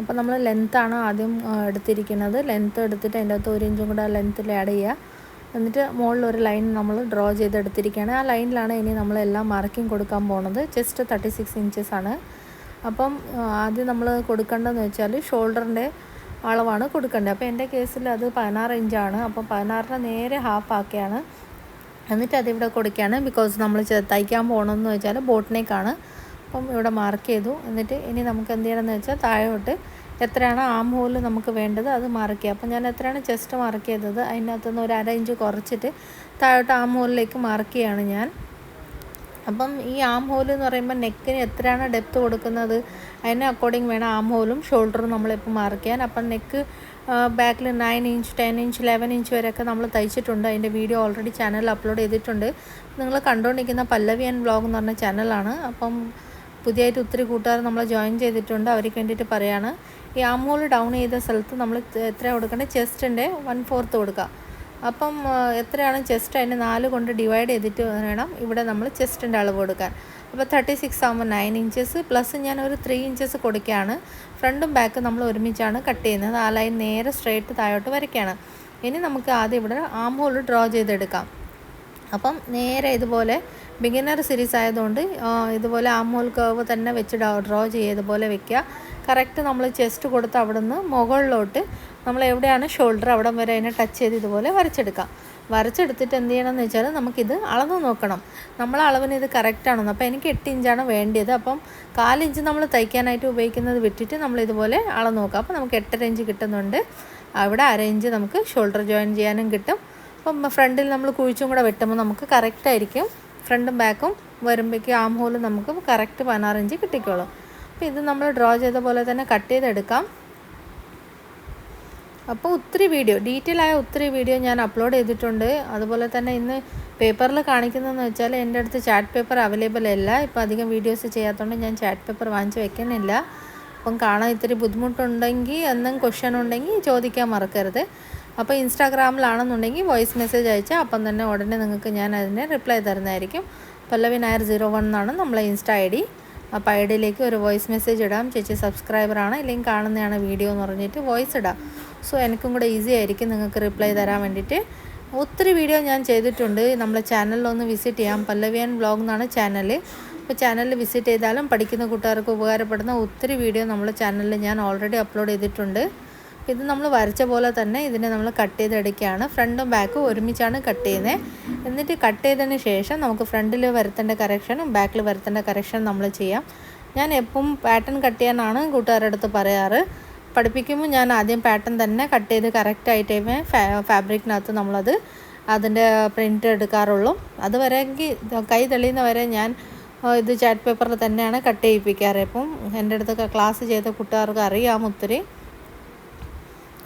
അപ്പോൾ നമ്മൾ ലെങ്ത്താണ് ആദ്യം എടുത്തിരിക്കുന്നത്. ലെങ്ത്ത് എടുത്തിട്ട് അതിന്റെ അകത്ത് ഒരു ഇഞ്ചും കൂടെ ലെങ്ത്തിൽ ആഡ് ചെയ്യുക എന്നിട്ട് മുകളിൽ ഒരു ലൈൻ നമ്മൾ ഡ്രോ ചെയ്തെടുത്തിരിക്കുകയാണ് ആ ലൈനിലാണ് ഇനി നമ്മളെല്ലാം മാർക്കിംഗ് കൊടുക്കാൻ പോകുന്നത് ജസ്റ്റ് തേർട്ടി സിക്സ് ഇഞ്ചസ് ആണ്. അപ്പം ആദ്യം നമ്മൾ കൊടുക്കേണ്ടതെന്ന് വെച്ചാൽ ഷോൾഡറിന്റെ അളവാണ് കൊടുക്കേണ്ടത്. അപ്പോൾ എന്റെ കേസിൽ അത് പതിനാറ് ഇഞ്ചാണ് അപ്പം പതിനാറിന് നേരെ ഹാഫ് ആക്കിയാണ്. എന്നിട്ട് അതിവിടെ കൊടുക്കുകയാണ് ബിക്കോസ് നമ്മൾ തയ്ക്കാൻ പോകണമെന്ന് വെച്ചാൽ ബോട്ടിനേക്കാണ് അപ്പം ഇവിടെ മാർക്ക് ചെയ്തു. എന്നിട്ട് ഇനി നമുക്ക് എന്ത് ചെയ്യണമെന്ന് വെച്ചാൽ താഴോട്ട് എത്രയാണ് ആം ഹോൾ നമുക്ക് വേണ്ടത് അത് മാർക്ക് ചെയ്യുക അപ്പം ഞാൻ എത്രയാണ് ചെസ്റ്റ് മാർക്ക് ചെയ്തത്? അതിനകത്തുനിന്ന് ഒരു അര ഇഞ്ച് കുറച്ചിട്ട് താഴോട്ട് ആം ഹോളിലേക്ക് മാർക്ക് ചെയ്യാണ് ഞാൻ. അപ്പം ഈ ആം ഹോൽ എന്ന് പറയുമ്പോൾ നെക്കിന് എത്രയാണ് ഡെപ്ത് കൊടുക്കുന്നത്? അതിന് അക്കോർഡിംഗ് വേണം ആം ഹോലും ഷോൾഡറും നമ്മളിപ്പോൾ മാർക്ക് ചെയ്യാൻ. അപ്പം നെക്ക് ബാക്കിൽ nine inch ten inch eleven inch വരെയൊക്കെ നമ്മൾ തയ്ച്ചിട്ടുണ്ട്. അതിന്റെ വീഡിയോ ഓൾറെഡി ചാനലിൽ അപ്ലോഡ് ചെയ്തിട്ടുണ്ട്. നിങ്ങൾ കണ്ടുകൊണ്ടിരിക്കുന്ന പല്ലവി ആൻഡ് ബ്ലോഗ് എന്ന് പറഞ്ഞ ചാനലാണ് അപ്പം പുതിയതായിട്ട് ഒത്തിരി കൂട്ടുകാർ നമ്മൾ ജോയിൻ ചെയ്തിട്ടുണ്ട്. അവർക്ക് വേണ്ടിയിട്ട് പറയാണ്. ഈ ആം ഹോൾ ഡൗൺ ചെയ്ത സ്ഥലത്ത് നമ്മൾ എത്ര കൊടുക്കേണ്ടത് ചെസ്റ്റിന്റെ വൺ ഫോർത്ത് കൊടുക്കുക അപ്പം എത്രയാണ് ചെസ്റ്റ്? അതിന്റെ നാല് കൊണ്ട് ഡിവൈഡ് ചെയ്തിട്ട് വേണം ഇവിടെ നമ്മൾ ചെസ്റ്റിന്റെ അളവ് കൊടുക്കാൻ. അപ്പോൾ തേർട്ടി സിക്സ് ആകുമ്പോൾ നയൻ ഇഞ്ചസ് പ്ലസ് ഞാൻ ഒരു ത്രീ ഇഞ്ചസ് കൊടുക്കുകയാണ്. ഫ്രണ്ടും ബാക്കും നമ്മൾ ഒരുമിച്ചാണ് കട്ട് ചെയ്യുന്നത്. ആ ലൈൻ നേരെ സ്ട്രേറ്റ് താഴോട്ട് വരയ്ക്കുകയാണ്. ഇനി നമുക്ക് ആദ്യം ഇവിടെ ആം ഹോൾ ഡ്രോ ചെയ്തെടുക്കാം. അപ്പം നേരെ ഇതുപോലെ ബിഗിനർ സീരീസ് ആയതുകൊണ്ട് ഇതുപോലെ ആമോൽ കർവ് തന്നെ വെച്ച് ഡ്രോ ചെയ്തതുപോലെ വെക്കുക. കറക്റ്റ് നമ്മൾ ചെസ്റ്റ് കൊടുത്ത് അവിടെ നിന്ന് മുകളിലോട്ട് നമ്മൾ എവിടെയാണ് ഷോൾഡർ അവിടെ വരെ അതിനെ ടച്ച് ചെയ്ത് ഇതുപോലെ വരച്ചെടുക്കാം വരച്ചെടുത്തിട്ട് എന്ത് ചെയ്യണം എന്ന് വെച്ചാൽ നമുക്കിത് അളന്ന് നോക്കണം. നമ്മൾ അളവിന് ഇത് കറക്റ്റ് ആണെന്ന്. അപ്പോൾ എനിക്ക് എട്ട് ഇഞ്ചാണ് വേണ്ടിയത്. അപ്പം കാലിഞ്ച് നമ്മൾ തയ്ക്കാനായിട്ട് ഉപയോഗിക്കുന്നത് വിട്ടിട്ട് നമ്മൾ ഇതുപോലെ അളന്ന് നോക്കാം അപ്പോൾ നമുക്ക് എട്ടര ഇഞ്ച് കിട്ടുന്നുണ്ട്. അവിടെ അര ഇഞ്ച് നമുക്ക് ഷോൾഡർ ജോയിൻ ചെയ്യാനും കിട്ടും. അപ്പം ഫ്രണ്ടിൽ നമ്മൾ കുഴിച്ചും കൂടെ വെട്ടുമ്പോൾ നമുക്ക് കറക്റ്റായിരിക്കും ഫ്രണ്ടും ബാക്കും വരുമ്പോഴേക്കും ആം ഹോൾ നമുക്ക് കറക്റ്റ് പതിനാറ് ഇഞ്ച് കിട്ടിക്കോളും. അപ്പോൾ ഇത് നമ്മൾ ഡ്രോ ചെയ്ത പോലെ തന്നെ കട്ട് ചെയ്തെടുക്കാം. അപ്പോൾ ഒത്തിരി വീഡിയോ ഡീറ്റെയിൽ ആയ ഒത്തിരി വീഡിയോ ഞാൻ അപ്ലോഡ് ചെയ്തിട്ടുണ്ട്. അതുപോലെ തന്നെ ഇന്ന് പേപ്പറിൽ കാണിക്കുന്നതെന്ന് വെച്ചാൽ എന്റെ അടുത്ത് ചാറ്റ് പേപ്പർ അവൈലബിൾ അല്ല. ഇപ്പോൾ അധികം വീഡിയോസ് ചെയ്യാത്തതുകൊണ്ട് ഞാൻ ചാറ്റ് പേപ്പർ വാങ്ങിച്ച് വെക്കുന്നില്ല. അപ്പം കാണാൻ ഇത്തിരി ബുദ്ധിമുട്ടുണ്ടെങ്കിൽ എന്തെങ്കിലും ക്വസ്റ്റ്യൻ ഉണ്ടെങ്കിൽ ചോദിക്കാൻ മറക്കരുത്. അപ്പോൾ ഇൻസ്റ്റാഗ്രാമിലാണെന്നുണ്ടെങ്കിൽ വോയിസ് മെസ്സേജ് അയച്ചാൽ അപ്പം തന്നെ ഉടനെ നിങ്ങൾക്ക് ഞാൻ അതിന് റിപ്ലൈ തരുന്നതായിരിക്കും. പല്ലവി നായർ സീറോ വൺ എന്നാണ് നമ്മളെ ഇൻസ്റ്റാ ഐ ഡി. അപ്പോൾ ഐ ഡിയിലേക്ക് ഒരു വോയിസ് മെസ്സേജ് ഇടാം. ചേച്ചി സബ്സ്ക്രൈബറാണ് ഇല്ലെങ്കിൽ കാണുന്നതാണ് വീഡിയോ എന്ന് പറഞ്ഞിട്ട് വോയിസ് ഇടാം. സോ എനിക്കും കൂടെ ഈസി ആയിരിക്കും നിങ്ങൾക്ക് റിപ്ലൈ തരാൻ വേണ്ടിയിട്ട്. ഒത്തിരി വീഡിയോ ഞാൻ ചെയ്തിട്ടുണ്ട്. നമ്മളെ ചാനലിലൊന്ന് വിസിറ്റ് ചെയ്യാം. പല്ലവിയൻ ബ്ലോഗ് എന്നാണ് ചാനൽ. അപ്പോൾ ചാനലിൽ വിസിറ്റ് ചെയ്താലും പഠിക്കുന്ന കൂട്ടുകാർക്ക് ഉപകാരപ്പെടുന്ന ഒത്തിരി വീഡിയോ നമ്മളെ ചാനലിൽ ഞാൻ ഓൾറെഡി അപ്ലോഡ് ചെയ്തിട്ടുണ്ട്. ഇത് നമ്മൾ വരച്ച പോലെ തന്നെ ഇതിനെ നമ്മൾ കട്ട് ചെയ്തെടുക്കുകയാണ്. ഫ്രണ്ടും ബാക്കും ഒരുമിച്ചാണ് കട്ട് ചെയ്യുന്നത്. എന്നിട്ട് കട്ട് ചെയ്തതിന് ശേഷം നമുക്ക് ഫ്രണ്ടിൽ വരുത്തേണ്ട കറക്ഷനും ബാക്കിൽ വരുത്തേണ്ട കറക്ഷൻ നമ്മൾ ചെയ്യാം. ഞാൻ എപ്പം പാറ്റേൺ കട്ട് ചെയ്യാനാണ് കൂട്ടുകാരുടെ അടുത്ത് പറയാറ്. പഠിപ്പിക്കുമ്പോൾ ഞാൻ ആദ്യം പാറ്റേൺ തന്നെ കട്ട് ചെയ്ത് കറക്റ്റ് ആയിട്ടേ ഫാബ്രിക്കിനകത്ത് നമ്മളത് അതിന്റെ പ്രിന്റ് എടുക്കാറുള്ളൂ. അതുവരെ കൈ തെളിയുന്നവരെ ഞാൻ ഇത് ചാറ്റ് പേപ്പറിൽ തന്നെയാണ് കട്ട് ചെയ്യിപ്പിക്കാറ്. ഇപ്പം എന്റെ അടുത്തൊക്കെ ക്ലാസ് ചെയ്ത കൂട്ടുകാർക്ക് അറിയാം ഒത്തിരി.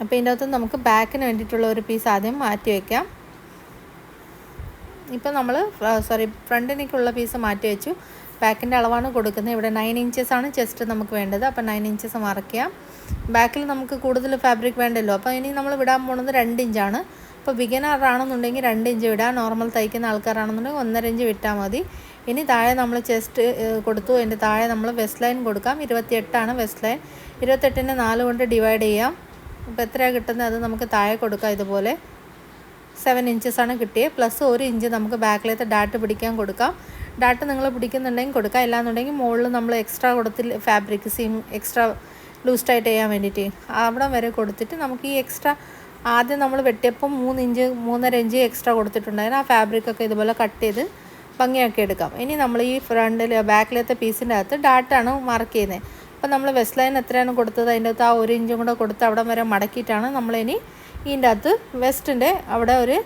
അപ്പോൾ ഇതിന്റെ അകത്ത് നമുക്ക് ബാക്കിന് വേണ്ടിയിട്ടുള്ള ഒരു പീസ് ആദ്യം മാറ്റി വയ്ക്കാം ഇപ്പം നമ്മൾ സോറി ഫ്രണ്ടിനേക്കുള്ള പീസ് മാറ്റി വെച്ചു. ബാക്കിന്റെ അളവാണ് കൊടുക്കുന്നത്. ഇവിടെ നയൻ ഇഞ്ചസ് ആണ് ചെസ്റ്റ് നമുക്ക് വേണ്ടത്. അപ്പം നയൻ ഇഞ്ചസ് മാർക്ക് ചെയ്യാം. ബാക്കിൽ നമുക്ക് കൂടുതൽ ഫാബ്രിക് വേണ്ടല്ലോ. അപ്പോൾ ഇനി നമ്മൾ വിടാൻ പോകുന്നത് രണ്ട് ഇഞ്ചാണ് അപ്പോൾ ബിഗിനർ ആണെന്നുണ്ടെങ്കിൽ രണ്ട് ഇഞ്ച് വിടാം. നോർമൽ തയ്ക്കുന്ന ആൾക്കാരാണെന്നുണ്ടെങ്കിൽ ഒന്നര ഇഞ്ച് വിട്ടാൽ മതി. ഇനി താഴെ നമ്മൾ ചെസ്റ്റ് കൊടുത്തു. അതിന്റെ താഴെ നമ്മൾ വെസ്റ്റ് ലൈൻ കൊടുക്കാം. ഇരുപത്തിയെട്ടാണ് വെസ്റ്റ് ലൈൻ ഇരുപത്തെട്ടിന് നാല് കൊണ്ട് ഡിവൈഡ് ചെയ്യാം. അപ്പോൾ എത്രയാണ് കിട്ടുന്നത്? അത് നമുക്ക് താഴെ കൊടുക്കാം ഇതുപോലെ. സെവൻ ആണ് കിട്ടിയത് പ്ലസ് ഒരു ഇഞ്ച് നമുക്ക് ബാക്കിലത്തെ ഡാട്ട് പിടിക്കാൻ കൊടുക്കാം. ഡാട്ട് നിങ്ങൾ പിടിക്കുന്നുണ്ടെങ്കിൽ കൊടുക്കാം. ഇല്ലാന്നുണ്ടെങ്കിൽ മുകളിൽ നമ്മൾ extra കൊടുത്തിൽ fabric seam extra loose tight ചെയ്യാൻ വേണ്ടിയിട്ട് അവിടെ വരെ കൊടുത്തിട്ട് നമുക്ക് ഈ എക്സ്ട്രാ ആദ്യം നമ്മൾ വെട്ടിയപ്പം മൂന്ന് ഇഞ്ച് മൂന്നര ഇഞ്ച് എക്സ്ട്രാ കൊടുത്തിട്ടുണ്ടായിരുന്നു. ആ ഫാബ്രിക്കൊക്കെ ഇതുപോലെ കട്ട് ചെയ്ത് ഭംഗിയാക്കി എടുക്കാം. ഇനി നമ്മൾ ഈ ഫ്രണ്ടിൽ ബാക്കിലത്തെ പീസിന്റെ അകത്ത് ഡാട്ടാണ് മാർക്ക് ചെയ്യുന്നത്. അപ്പോൾ നമ്മൾ വെസ്റ്റ് ലൈൻ എത്രയാണ് കൊടുത്തത് അതിന്റെ അകത്ത് ആ ഒരു ഇഞ്ചും കൂടെ കൊടുത്ത് അവിടെ വരെ മടക്കിയിട്ടാണ് നമ്മളിനി ഇതിന്റെ അകത്ത് വെസ്റ്റിന്റെ അവിടെ ഒരു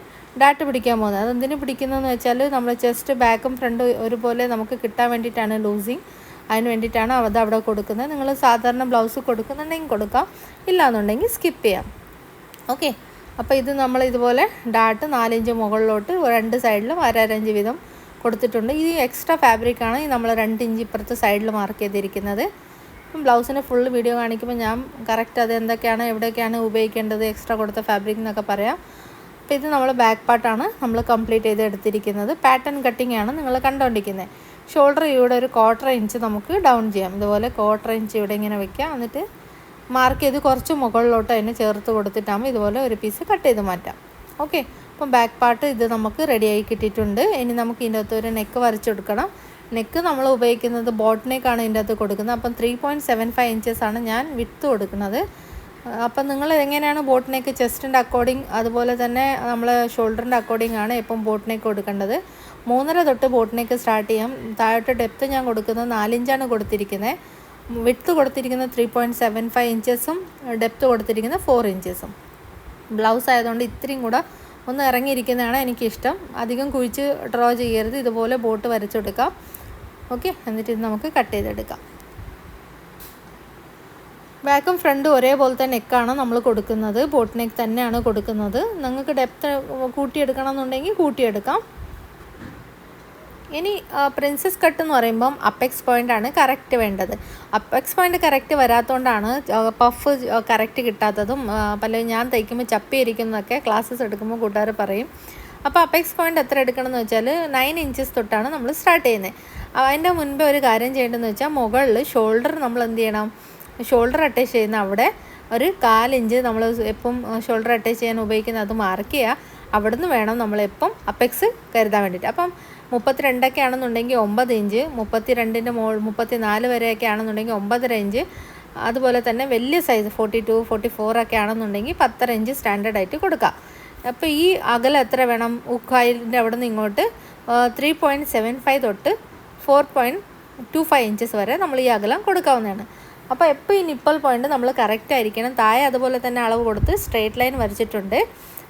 ഡാറ്റ് പിടിക്കാൻ പോകുന്നത്. അതെന്തിനു പിടിക്കുന്നതെന്ന് വെച്ചാൽ നമ്മൾ ചെസ്റ്റ് ബാക്കും ഫ്രണ്ട് ഒരുപോലെ നമുക്ക് കിട്ടാൻ വേണ്ടിയിട്ടാണ് ലൂസിങ് അതിന് വേണ്ടിയിട്ടാണ് അത് അവിടെ കൊടുക്കുന്നത്. നിങ്ങൾ സാധാരണ ബ്ലൗസ് കൊടുക്കുന്നുണ്ടെങ്കിൽ കൊടുക്കാം. ഇല്ലാന്നുണ്ടെങ്കിൽ സ്കിപ്പ് ചെയ്യാം. ഓക്കെ അപ്പോൾ ഇത് നമ്മൾ ഇതുപോലെ ഡാട്ട് നാലിഞ്ച് മുകളിലോട്ട് രണ്ട് സൈഡിലും അരഞ്ച് വീതം കൊടുത്തിട്ടുണ്ട്. ഈ എക്സ്ട്രാ ഫാബ്രിക്കാണ് നമ്മൾ രണ്ട് ഇഞ്ച് ഇപ്പുറത്തെ സൈഡിൽ മാർക്ക് ചെയ്തിരിക്കുന്നത്. ബ്ലൗസിന് ഫുൾ വീഡിയോ കാണിക്കുമ്പോൾ ഞാൻ കറക്റ്റ് അത് എന്തൊക്കെയാണ് എവിടെയൊക്കെയാണ് ഉപയോഗിക്കേണ്ടത് എക്സ്ട്രാ കൊടുത്ത ഫാബ്രിക് എന്നൊക്കെ പറയാം. അപ്പോൾ ഇത് നമ്മൾ ബാക്ക് പാർട്ടാണ് നമ്മൾ കംപ്ലീറ്റ് ചെയ്ത് എടുത്തിരിക്കുന്നത്. പാറ്റേൺ കട്ടിംഗ് ആണ് നിങ്ങൾ കണ്ടുകൊണ്ടിരിക്കുന്നത് ഷോൾഡർ ഇവിടെ ഒരു ക്വാർട്ടർ ഇഞ്ച് നമുക്ക് ഡൗൺ ചെയ്യാം. ഇതുപോലെ ക്വാർട്ടർ ഇഞ്ച് ഇവിടെ ഇങ്ങനെ വെക്കാം. എന്നിട്ട് മാർക്ക് ചെയ്ത് കുറച്ച് മുകളിലോട്ട് അതിനെ ചേർത്ത് കൊടുത്തിട്ടാകുമ്പോൾ ഇതുപോലെ ഒരു പീസ് കട്ട് ചെയ്ത് മാറ്റാം. ഓക്കെ അപ്പം ബാക്ക് പാർട്ട് ഇത് നമുക്ക് റെഡിയായി കിട്ടിയിട്ടുണ്ട്. ഇനി നമുക്ക് ഇതിന്റെ അകത്ത് ഒരു നെക്ക് വരച്ചെടുക്കണം നെക്ക് നമ്മൾ ഉപയോഗിക്കുന്നത് ബോട്ട് നെക്കാണ് ഇതിന്റെ അകത്ത് കൊടുക്കുന്നത്. അപ്പം three point seven five inches ആണ് ഞാൻ വിത്ത് കൊടുക്കുന്നത്. അപ്പം നിങ്ങൾ എങ്ങനെയാണ് ബോട്ട് നെക്ക് ചെസ്റ്റിന്റെ അക്കോർഡിംഗ് അതുപോലെ തന്നെ നമ്മൾ ഷോൾഡറിന്റെ അക്കോർഡിംഗ് ആണ് ഇപ്പം ബോട്ട് നെക്ക് കൊടുക്കേണ്ടത്. മൂന്നര തൊട്ട് ബോട്ട് നെക്ക് സ്റ്റാർട്ട് ചെയ്യാം. താഴോട്ട് ഡെപ്ത്ത് ഞാൻ കൊടുക്കുന്നത് നാലിഞ്ചാണ് കൊടുത്തിരിക്കുന്നത് വിട്ത്ത് കൊടുത്തിരിക്കുന്നത് ത്രീ പോയിന്റ് സെവൻ ഫൈവ് ഇഞ്ചസും ഡെപ്ത്ത് കൊടുത്തിരിക്കുന്നത് ഫോർ ഇഞ്ചസും ബ്ലൗസ് ആയതുകൊണ്ട് ഇത്രയും കൂടെ ഒന്ന് ഇറങ്ങിയിരിക്കുന്നതാണ് എനിക്കിഷ്ടം. അധികം കുഴിച്ച് ഡ്രോ ചെയ്യരുത്. ഇതുപോലെ ബോട്ട് വരച്ചെടുക്കാം ഓക്കെ? എന്നിട്ട് ഇത് നമുക്ക് കട്ട് ചെയ്തെടുക്കാം. ബാക്കും ഫ്രണ്ടും ഒരേപോലെ ഒരേപോലത്തെ നെക്കാണ് നമ്മൾ കൊടുക്കുന്നത്. ബോട്ട് നെക്ക് തന്നെയാണ് കൊടുക്കുന്നത്. നിങ്ങൾക്ക് ഡെപ്ത് കൂട്ടിയെടുക്കണം എന്നുണ്ടെങ്കിൽ കൂട്ടിയെടുക്കാം. ഇനി പ്രിൻസസ് കട്ട് എന്ന് പറയുമ്പം അപ്പെക്സ് പോയിന്റ് ആണ് കറക്റ്റ് വേണ്ടത്. അപ്പെക്സ് പോയിന്റ് കറക്റ്റ് വരാത്തതുകൊണ്ടാണ് പഫ് കറക്റ്റ് കിട്ടാത്തതും പല ഞാൻ തയ്ക്കുമ്പോൾ ചപ്പിയിരിക്കുന്നതൊക്കെ ക്ലാസ്സസ് എടുക്കുമ്പോൾ കൂട്ടുകാർ പറയും. അപ്പോൾ അപ്പെക്സ് പോയിന്റ് എത്ര എടുക്കണം എന്ന് വെച്ചാൽ നയൻ ഇഞ്ചസ് തൊട്ടാണ് നമ്മൾ സ്റ്റാർട്ട് ചെയ്യുന്നത് അതിന്റെ മുൻപേ ഒരു കാര്യം ചെയ്യേണ്ടതെന്ന് വെച്ചാൽ മുകളിൽ ഷോൾഡർ നമ്മൾ എന്ത് ചെയ്യണം? ഷോൾഡർ അറ്റാച്ച് ചെയ്യുന്ന അവിടെ ഒരു കാലിഞ്ച് നമ്മൾ എപ്പം ഷോൾഡർ അറ്റാച്ച് ചെയ്യാൻ ഉപയോഗിക്കുന്ന അത് മാർക്ക് ചെയ്യുക. അവിടുന്ന് വേണം നമ്മളെപ്പം അപ്പെക്സ് കരുതാൻ വേണ്ടിയിട്ട്. അപ്പം മുപ്പത്തിരണ്ടൊക്കെ ആണെന്നുണ്ടെങ്കിൽ ഒമ്പത് ഇഞ്ച് മുപ്പത്തി രണ്ടിന്റെ മോൾ മുപ്പത്തി നാല് വരെയൊക്കെ ആണെന്നുണ്ടെങ്കിൽ ഒമ്പതര ഇഞ്ച് അതുപോലെ തന്നെ വലിയ size forty two forty four ഒക്കെ ആണെന്നുണ്ടെങ്കിൽ പത്തര ഇഞ്ച് സ്റ്റാൻഡേർഡ് ആയിട്ട് കൊടുക്കാം അപ്പോൾ ഈ അകലം എത്ര വേണം? ഉക്കായിലിന്റെ അവിടെ നിന്ന് ഇങ്ങോട്ട് ത്രീ പോയിന്റ് സെവൻ ഫൈവ് തൊട്ട് four point two five inches വരെ നമ്മൾ ഈ അകലം കൊടുക്കാവുന്നതാണ്. അപ്പോൾ എപ്പോൾ ഈ നിപ്പൽ പോയിന്റ് നമ്മൾ കറക്റ്റ് ആയിരിക്കണം താഴെ അതുപോലെ തന്നെ അളവ് കൊടുത്ത് സ്ട്രേറ്റ് ലൈൻ വരച്ചിട്ടുണ്ട്.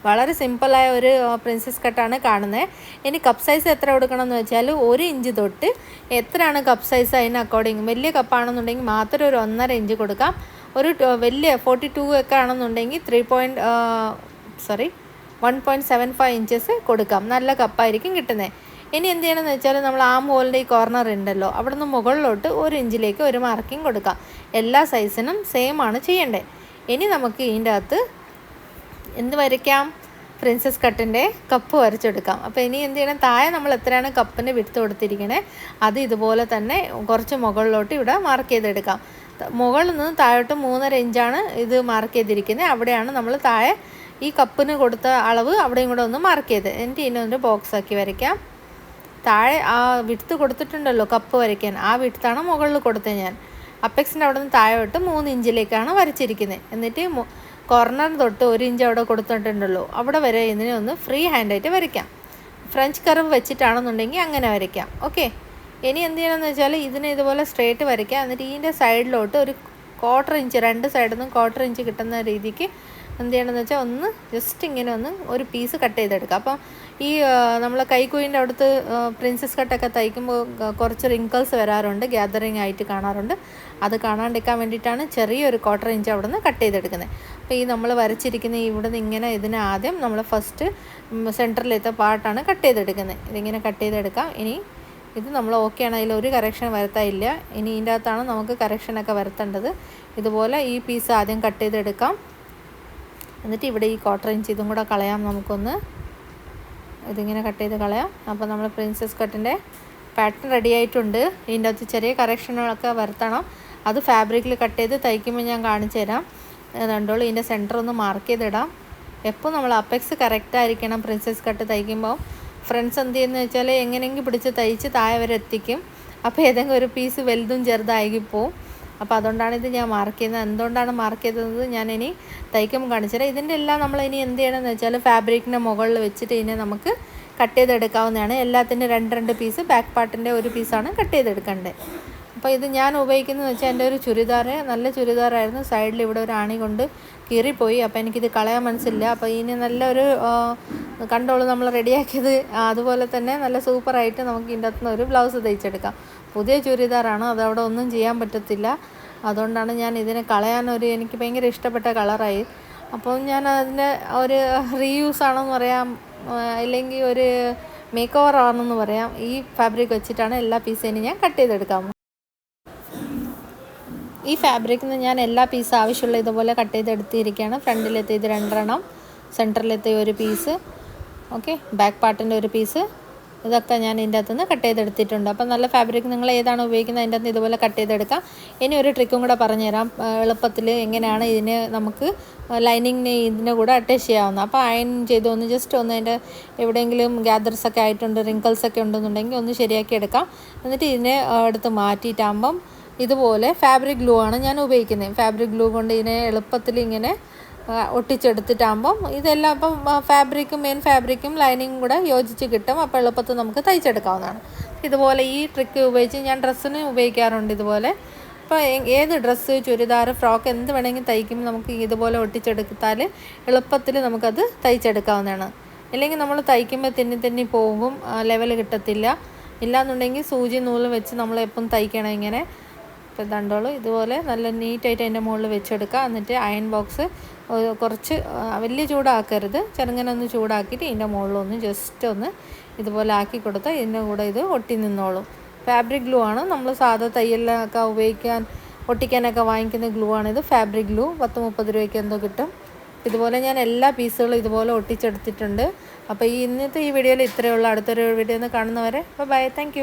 വളരെ സിമ്പിളായ ഒരു പ്രിൻസസ് കട്ടാണ് കാണുന്നത് ഇനി കപ്പ് സൈസ് എത്ര കൊടുക്കണം എന്ന് വെച്ചാൽ ഒരു ഇഞ്ച് തൊട്ട് എത്രയാണ് കപ്പ് സൈസ് അതിന് അക്കോർഡിങ് വലിയ കപ്പാണെന്നുണ്ടെങ്കിൽ മാത്രം ഒരു ഒന്നര ഇഞ്ച് കൊടുക്കാം. ഒരു വലിയ ഫോർട്ടി ടു ഒക്കെ ആണെന്നുണ്ടെങ്കിൽ three point sorry one point seven five inches കൊടുക്കാം. നല്ല കപ്പായിരിക്കും കിട്ടുന്നത് ഇനി എന്ത് ചെയ്യണമെന്ന് വെച്ചാൽ നമ്മൾ ആ മോളിന്റെ ഈ കോർണർ ഉണ്ടല്ലോ അവിടെ നിന്ന് മുകളിലോട്ട് ഒരു ഇഞ്ചിലേക്ക് ഒരു മാർക്കിംഗ് കൊടുക്കാം. എല്ലാ സൈസിനും സെയിം ആണ് ചെയ്യേണ്ടത് ഇനി നമുക്ക് ഇതിന്റെ അകത്ത് എന്ത് വരയ്ക്കാം? പ്രിൻസസ് കട്ടിന്റെ കപ്പ് വരച്ചെടുക്കാം. അപ്പോൾ ഇനി എന്ത് ചെയ്യണം? താഴെ നമ്മൾ എത്രയാണ് കപ്പിന് വിടുത്ത് കൊടുത്തിരിക്കണേ അത് ഇതുപോലെ തന്നെ കുറച്ച് മുകളിലോട്ട് ഇവിടെ മാർക്ക് ചെയ്തെടുക്കാം. മുകളിൽ നിന്ന് താഴോട്ട് മൂന്നര ഇഞ്ചാണ് ഇത് മാർക്ക് ചെയ്തിരിക്കുന്നത്. അവിടെയാണ് നമ്മൾ താഴെ ഈ കപ്പിന് കൊടുത്ത അളവ് അവിടെയും കൂടെ ഒന്ന് മാർക്ക് ചെയ്ത്. എന്നിട്ട് ഇതിനൊന്ന് ബോക്സ് ആക്കി വരയ്ക്കാം. താഴെ ആ വിടുത്ത് കൊടുത്തിട്ടുണ്ടല്ലോ കപ്പ് വരയ്ക്കാൻ. ആ വിടുത്താണ് മുകളിൽ കൊടുത്തത് ഞാൻ. അപ്പെക്സിന്റെ അവിടെ നിന്ന് താഴോട്ട് മൂന്ന് ഇഞ്ചിലേക്കാണ് വരച്ചിരിക്കുന്നത്. എന്നിട്ട് കോർണർ തൊട്ട് ഒരു ഇഞ്ച് അവിടെ കൊടുത്തിട്ടുണ്ടല്ലോ. അവിടെ വരെ ഇതിനെ ഒന്ന് ഫ്രീ ഹാൻഡായിട്ട് വരയ്ക്കാം. ഫ്രഞ്ച് കർവ് വെച്ചിട്ടാണെന്നുണ്ടെങ്കിൽ അങ്ങനെ വരയ്ക്കാം. ഓക്കെ ഇനി എന്ത് ചെയ്യണമെന്ന് വെച്ചാൽ ഇതിനെ ഇതുപോലെ സ്ട്രേറ്റ് വരയ്ക്കാം. എന്നിട്ട് ഇതിന്റെ സൈഡിലോട്ട് ഒരു ക്വാർട്ടർ ഇഞ്ച് രണ്ട് സൈഡിൽ നിന്നും ക്വാർട്ടർ ഇഞ്ച് കിട്ടുന്ന രീതിക്ക് എന്ത് ചെയ്യണമെന്ന് വെച്ചാൽ ഒന്ന് ജസ്റ്റ് ഇങ്ങനെ ഒന്ന് ഒരു പീസ് കട്ട് ചെയ്തെടുക്കുക. അപ്പം ഈ നമ്മൾ കൈക്കുയിന്റെ അടുത്ത് പ്രിൻസസ് കട്ടൊക്കെ തയ്ക്കുമ്പോൾ കുറച്ച് റിങ്കിൾസ് വരാറുണ്ട് ഗ്യാതറിങ് ആയിട്ട് കാണാറുണ്ട്. അത് കാണാണ്ടിരിക്കാൻ വേണ്ടിയിട്ടാണ് ചെറിയൊരു ക്വാർട്ടർ ഇഞ്ച് അവിടെ നിന്ന് കട്ട് ചെയ്തെടുക്കുന്നത്. അപ്പോൾ ഈ നമ്മൾ വരച്ചിരിക്കുന്ന ഇവിടെ നിന്ന് ഇങ്ങനെ ഇതിന് ആദ്യം നമ്മൾ ഫസ്റ്റ് സെന്ററിലെത്തെ പാർട്ടാണ് കട്ട് ചെയ്തെടുക്കുന്നത്. ഇതിങ്ങനെ കട്ട് ചെയ്തെടുക്കാം. ഇനി ഇത് നമ്മൾ ഓക്കെയാണ് അതിൽ ഒരു കറക്ഷൻ വരുത്താനില്ല ഇനി ഇതിന്റെ അകത്താണ് നമുക്ക് കറക്ഷനൊക്കെ വരുത്തേണ്ടത്. ഇതുപോലെ ഈ പീസ് ആദ്യം കട്ട് ചെയ്തെടുക്കാം. എന്നിട്ട് ഇവിടെ ഈ ക്വാർട്ടർ ഇഞ്ച് ഇതും കൂടെ കളയാം നമുക്കൊന്ന്. ഇതിങ്ങനെ കട്ട് ചെയ്ത് കളയാം. അപ്പോൾ നമ്മൾ പ്രിൻസസ് കട്ടിന്റെ പാറ്റേൺ റെഡി ആയിട്ടുണ്ട്. ഇതിന്റെ അകത്ത് ചെറിയ കറക്ഷനുകളൊക്കെ വരുത്തണം. അത് ഫാബ്രിക്കിൽ കട്ട് ചെയ്ത് തയ്ക്കുമ്പോൾ ഞാൻ കാണിച്ചു തരാം. രണ്ടോളം ഇതിന്റെ സെന്റർ ഒന്ന് മാർക്ക് ചെയ്തിടാം. എപ്പോൾ നമ്മൾ അപ്പെക്സ് കറക്റ്റ് ആയിരിക്കണം പ്രിൻസസ് കട്ട് തയ്ക്കുമ്പോൾ ഫ്രണ്ട്സ് എന്ത് ചെയ്യുന്നത് വെച്ചാൽ എങ്ങനെയെങ്കിലും പിടിച്ച് തയ്ച്ച് താഴെ വരെ എത്തിക്കും. അപ്പോൾ ഏതെങ്കിലും ഒരു പീസ് വലുതും ചെറുതായി പോവും. അപ്പോൾ അതുകൊണ്ടാണ് ഇത് ഞാൻ മാർക്ക് ചെയ്യുന്നത്. എന്തുകൊണ്ടാണ് മാർക്ക് ചെയ്തത് ഞാൻ ഇനി തയ്ക്കുമ്പോൾ കാണിച്ചുതരാം. ഇതിന്റെ എല്ലാം നമ്മൾ ഇനി എന്ത് ചെയ്യണമെന്ന് വെച്ചാൽ ഫാബ്രിക്കിന്റെ മുകളിൽ വെച്ചിട്ട് ഇതിനെ നമുക്ക് കട്ട് ചെയ്തെടുക്കാവുന്നതാണ്. എല്ലാത്തിന്റെ രണ്ട് രണ്ട് പീസ് ബാക്ക് പാർട്ടിന്റെ ഒരു പീസാണ് കട്ട് ചെയ്തെടുക്കേണ്ടത്. അപ്പോൾ ഇത് ഞാൻ ഉപയോഗിക്കുന്നത് വെച്ചാൽ എന്റെ ഒരു ചുരിദാർ നല്ല ചുരിദാറായിരുന്നു. സൈഡിൽ ഇവിടെ ഒരു ആണി കൊണ്ട് കീറിപ്പോയി. അപ്പോൾ എനിക്കിത് കളയാൻ മനസ്സില്ല. അപ്പോൾ ഇതിന് നല്ലൊരു കണ്ടോളൂ നമ്മൾ റെഡിയാക്കിയത്. അതുപോലെ തന്നെ നല്ല സൂപ്പറായിട്ട് നമുക്ക് ഇതിന്റെ അകത്തുനിന്ന് ഒരു ബ്ലൗസ് തയ്ച്ചെടുക്കാം. പുതിയ ചുരിദാറാണ്. അതവിടെ ഒന്നും ചെയ്യാൻ പറ്റത്തില്ല. അതുകൊണ്ടാണ് ഞാൻ ഇതിനെ കളയാനൊരു എനിക്ക് ഭയങ്കര ഇഷ്ടപ്പെട്ട കളറായി. അപ്പോൾ ഞാൻ അതിന്റെ ഒരു റീയൂസ് ആണെന്ന് പറയാം അല്ലെങ്കിൽ ഒരു മേക്ക് ഓവർ ആണെന്ന് പറയാം. ഈ ഫാബ്രിക് വെച്ചിട്ടാണ് എല്ലാ പീസേനും ഞാൻ കട്ട് ചെയ്തെടുക്കാം ഈ ഫാബ്രിക്കിൽ നിന്ന് ഞാൻ എല്ലാ പീസ് ആവശ്യമുള്ള ഇതുപോലെ കട്ട് ചെയ്ത് എടുത്തിരിക്കുകയാണ് ഫ്രണ്ടിലെത്തി ഇത് രണ്ടെണ്ണം സെന്ററിലെത്തി ഒരു പീസ് ഓക്കെ ബാക്ക് പാർട്ടിന്റെ ഒരു പീസ് ഇതൊക്കെ ഞാൻ ഇതിന്റെ അകത്തുനിന്ന് കട്ട് ചെയ്തെടുത്തിട്ടുണ്ട്. അപ്പം നല്ല ഫാബ്രിക് നിങ്ങൾ ഏതാണ് ഉപയോഗിക്കുന്നത് അതിന്റെ അകത്ത് ഇതുപോലെ കട്ട് ചെയ്തെടുക്കാം. ഇനി ഒരു ട്രിക്കും കൂടെ പറഞ്ഞുതരാം. എളുപ്പത്തിൽ എങ്ങനെയാണ് ഇതിന് നമുക്ക് ലൈനിങ്ങിന് ഇതിന്റെ കൂടെ അറ്റാച്ച് ചെയ്യാവുന്നത്. അപ്പോൾ അയൺ ചെയ്ത് ഒന്ന് ജസ്റ്റ് ഒന്ന് അതിന്റെ എവിടെയെങ്കിലും ഗ്യാദർസ് ഒക്കെ ആയിട്ടുണ്ട് റിങ്കിൾസ് ഒക്കെ ഉണ്ടെന്നുണ്ടെങ്കിൽ ഒന്ന് ശരിയാക്കി എടുക്കാം. എന്നിട്ട് ഇതിനെ എടുത്ത് മാറ്റിയിട്ടാകുമ്പം ഇതുപോലെ ഫാബ്രിക് ഗ്ലൂ ആണ് ഞാൻ ഉപയോഗിക്കുന്നത്. ഫാബ്രിക് ഗ്ലൂ കൊണ്ട് ഇതിനെ എളുപ്പത്തിൽ ഇങ്ങനെ ഒട്ടിച്ചെടുത്തിട്ടാകുമ്പം ഇതെല്ലാം അപ്പം ഫാബ്രിക്കും മെയിൻ ഫാബ്രിക്കും ലൈനിങ്ങും കൂടെ യോജിച്ച് കിട്ടും. അപ്പോൾ എളുപ്പത്തിൽ നമുക്ക് തയ്ച്ചെടുക്കാവുന്നതാണ്. ഇതുപോലെ ഈ ട്രിക്ക് ഉപയോഗിച്ച് ഞാൻ ഡ്രസ്സിന് ഉപയോഗിക്കാറുണ്ട് ഇതുപോലെ. അപ്പോൾ ഏത് ഡ്രസ്സ് ചുരിദാർ ഫ്രോക്ക് എന്ത് വേണമെങ്കിൽ തയ്ക്കുമ്പോൾ നമുക്ക് ഇതുപോലെ ഒട്ടിച്ചെടുത്താൽ എളുപ്പത്തിൽ നമുക്കത് തയ്ച്ചെടുക്കാവുന്നതാണ്. ഇല്ലെങ്കിൽ നമ്മൾ തയ്ക്കുമ്പോൾ തെന്നി തെന്നി പോകും ലെവൽ കിട്ടത്തില്ല. ഇല്ലാന്നുണ്ടെങ്കിൽ സൂചി നൂൽ വെച്ച് നമ്മൾ എപ്പം തയ്ക്കണം ഇങ്ങനെ. ഇപ്പം കണ്ടോളൂ. ഇതുപോലെ നല്ല നീറ്റായിട്ട് അതിന്റെ മുകളിൽ വെച്ചെടുക്കുക. എന്നിട്ട് അയൺ ബോക്സ് കുറച്ച് വലിയ ചൂടാക്കരുത്. ചെറുങ്ങനെ ഒന്ന് ചൂടാക്കിയിട്ട് ഇതിന്റെ മുകളിലൊന്ന് ജസ്റ്റ് ഒന്ന് ഇതുപോലെ ആക്കി കൊടുത്താൽ ഇതിന്റെ കൂടെ ഇത് ഒട്ടി നിന്നോളും. ഫാബ്രിക് ഗ്ലൂ ആണ്. നമ്മൾ സാധാ തയ്യലിനൊക്കെ ഉപയോഗിക്കാൻ ഒട്ടിക്കാനൊക്കെ വാങ്ങിക്കുന്ന ഗ്ലൂ ആണ് ഇത്. ഫാബ്രിക് ഗ്ലൂ പത്ത് മുപ്പത് രൂപയ്ക്ക് എന്തോ കിട്ടും. ഇതുപോലെ ഞാൻ എല്ലാ പീസുകളും ഇതുപോലെ ഒട്ടിച്ചെടുത്തിട്ടുണ്ട്. അപ്പോൾ ഈ ഇന്നത്തെ ഈ വീഡിയോയിൽ ഇത്രയേ ഉള്ളൂ. അടുത്തൊരു വീഡിയോ ഒന്ന് കാണുന്നവരെ അപ്പോൾ ബൈ താങ്ക്